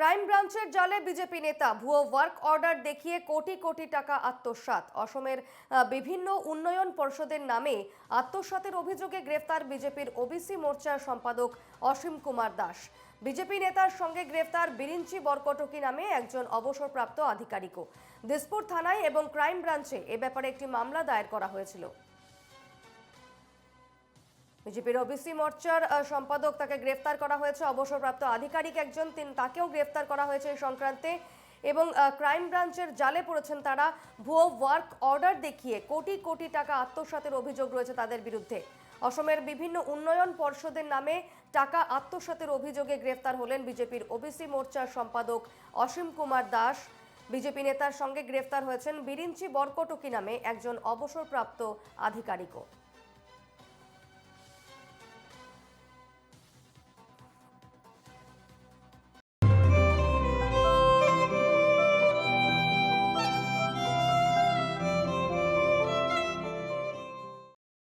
Crime ব্রাঞ্চের জালে BJP নেতা ভুয়ো ওয়ার্ক অর্ডার দেখিয়ে কোটি কোটি টাকা আত্মসাৎ। অসমের বিভিন্ন উন্নয়ন পর্ষদের নামে আত্মসাতের অভিযোগে গ্রেফতার বিজেপির ওবিসি মোর্চার সম্পাদক অসীম কুমার দাস। বিজেপি নেতার সঙ্গে গ্রেফতার বিরিঞ্চি বরকটকি নামে একজন অবসরপ্রাপ্ত আধিকারিকও। দিসপুর থানায় এবং ক্রাইম ব্রাঞ্চে এ ব্যাপারে একটি মামলা দায়ের করা হয়েছিল। বিজেপির ওবিসি মোর্চার সম্পাদক তাকে গ্রেফতার করা হয়েছে। অবসরপ্রাপ্ত আধিকারিক একজন, তিন তাকেও গ্রেফতার করা হয়েছে এই সংক্রান্তে। এবং ক্রাইম ব্রাঞ্চের জালে পড়েছেন তারা। ভুয়ো ওয়ার্ক অর্ডার দেখিয়ে কোটি কোটি টাকা আত্মসাতের অভিযোগ রয়েছে তাদের বিরুদ্ধে। অসমের বিভিন্ন উন্নয়ন পর্ষদের নামে টাকা আত্মসাতের অভিযোগে গ্রেফতার হলেন বিজেপির ওবিসি মোর্চার সম্পাদক অসীম কুমার দাস। বিজেপি নেতার সঙ্গে গ্রেফতার হয়েছেন বিরিঞ্চি বরকটকি নামে একজন অবসরপ্রাপ্ত আধিকারিকও।